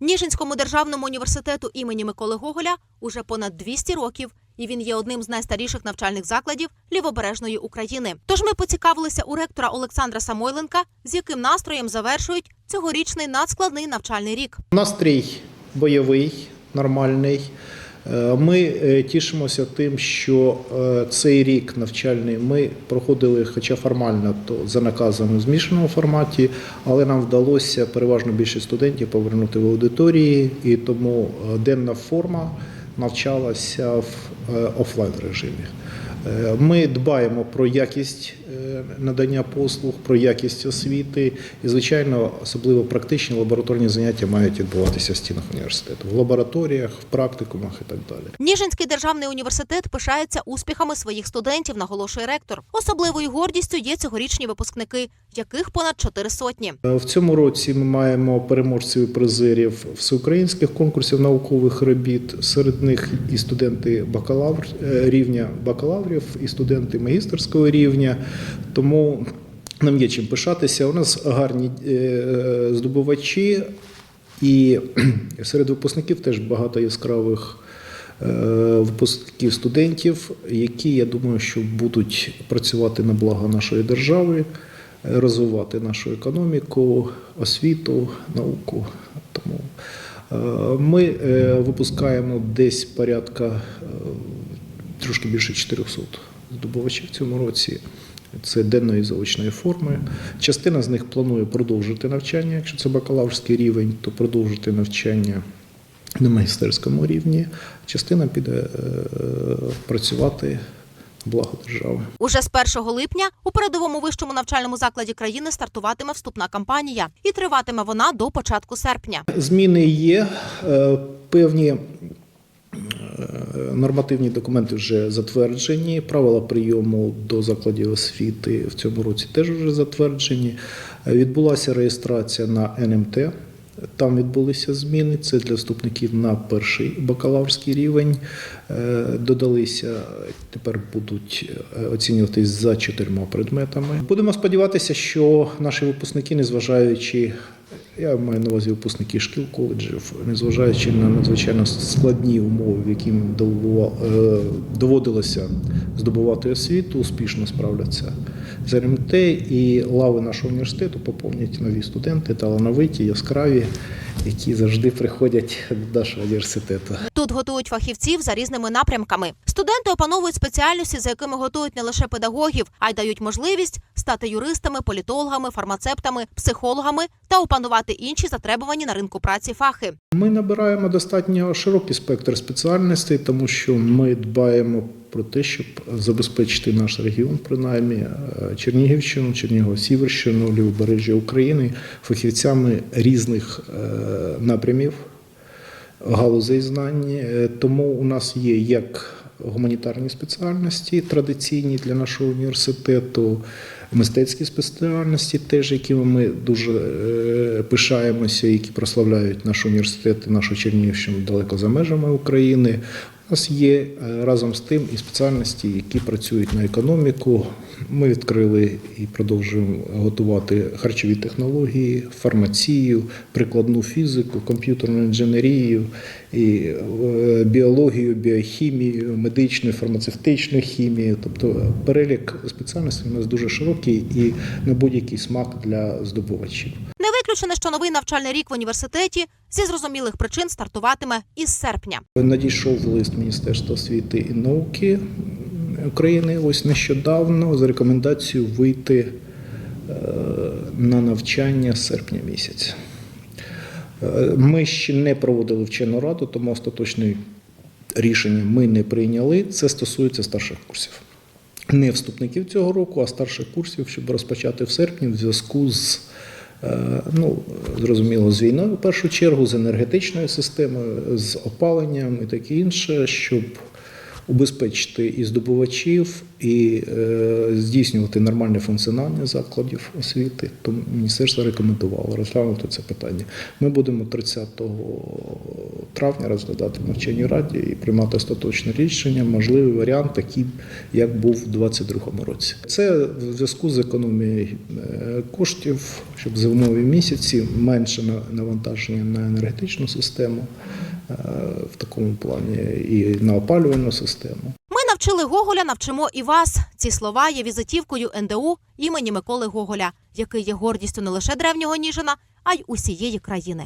Ніжинському державному університету імені Миколи Гоголя уже понад 200 років, і він є одним з найстаріших навчальних закладів лівобережної України. Тож ми поцікавилися у ректора Олександра Самойленка, з яким настроєм завершують цьогорічний надскладний навчальний рік. Настрій бойовий, нормальний. Е, Ми е, тішимося тим, що е, цей рік навчальний ми проходили, хоча формально то за наказом у змішаному форматі, але нам вдалося переважно більше студентів повернути в аудиторії, і тому денна форма навчалася в офлайн режимі. Е, Ми дбаємо про якість е, надання послуг, про якість освіти, і, звичайно, особливо практичні лабораторні заняття мають відбуватися в стінах університету, в лабораторіях, в практикумах і так далі. Ніжинський державний університет пишається успіхами своїх студентів, наголошує ректор. Особливою гордістю є цьогорічні випускники, яких понад чотири сотні. Е, В цьому році ми маємо переможців і призерів всеукраїнських конкурсів наукових робіт. Серед них і студенти бакалавр рівня бакалаврів, і студенти магістерського рівня. Тому нам є чим пишатися. У нас гарні е, здобувачі, і серед випускників теж багато яскравих. е, Випускників студентів, які я думаю, що будуть працювати на благо нашої держави, розвивати нашу економіку, освіту, науку. Тому е, ми випускаємо десь порядка трошки більше 400 здобувачів в цьому році. Це денної заочної форми. Частина з них планує продовжити навчання. Якщо це бакалаврський рівень, то продовжити навчання на магістерському рівні. Частина піде е, працювати благо держави. Уже з 1 липня у передовому вищому навчальному закладі країни стартуватиме вступна кампанія, і триватиме вона до початку серпня. Зміни є, е, певні нормативні документи вже затверджені. Правила прийому до закладів освіти в цьому році теж вже затверджені. Е, Відбулася реєстрація на НМТ. Там відбулися зміни. Це для вступників на перший бакалаврський рівень. Е, Додалися тепер будуть е, оцінюватись за чотирма предметами. Будемо сподіватися, що наші випускники, незважаючи я маю на увазі випускники шкіл коледжів, незважаючи на надзвичайно складні умови, в довело- е, доводилося здобувати освіту, успішно справляться з РМТ, і лави нашого університету поповнять нові студенти, талановиті, яскраві, які завжди приходять до нашого університету. Тут готують фахівців за різними напрямками. Студенти опановують спеціальності, за якими готують не лише педагогів, а й дають можливість стати юристами, політологами, фармацевтами, психологами та опанувати інші затребувані на ринку праці фахи. Ми набираємо достатньо широкий спектр спеціальностей, тому що ми дбаємо про те, щоб забезпечити наш регіон, принаймні е, Чернігівщину, Чернігово-Сіверщину, Лівобережжя України фахівцями різних е, напрямів галузей знань. Е, Тому у нас є як гуманітарні спеціальності, традиційні для нашого університету, мистецькі спеціальності, теж якими ми дуже пишаємося, які прославляють наш університет нашу Чернігівщину далеко за межами України. У нас є е, разом з тим і спеціальності, які працюють на економіку. Ми відкрили і продовжуємо готувати харчові технології, фармацію, прикладну фізику, комп'ютерну інженерію, і е, біологію, біохімію, медичну, фармацевтичну хімію. Тобто перелік спеціальностей у нас дуже широкий і на будь-який смак для здобувачів. Не що новий навчальний рік в університеті зі зрозумілих причин стартуватиме із серпня. Надійшов лист Міністерства освіти і науки України ось нещодавно з рекомендацією вийти е, на навчання з серпня місяця. Е, Ми ще не проводили вчену раду, тому остаточне рішення ми не прийняли. Це стосується старших курсів. Не вступників цього року, а старших курсів, щоб розпочати в серпні в зв'язку з ну, зрозуміло, з війною в першу чергу, з енергетичною системою, з опаленням і таке інше, щоб убезпечити і здобувачів, і е, здійснювати нормальне функціонування закладів освіти. Тому міністерство рекомендувало розглянути це питання. Ми будемо 30 травня розглядати в навчальній раді і приймати остаточне рішення. Можливий варіант, такий, як був у 2022 році. Це в зв'язку з економією е, коштів, щоб зимові місяці менше на- навантаження на енергетичну систему е, в такому плані і на опалювальну систему. Ми навчили Гоголя, навчимо і вас. Ці слова є візитівкою НДУ імені Миколи Гоголя, який є гордістю не лише древнього Ніжина, а й усієї країни.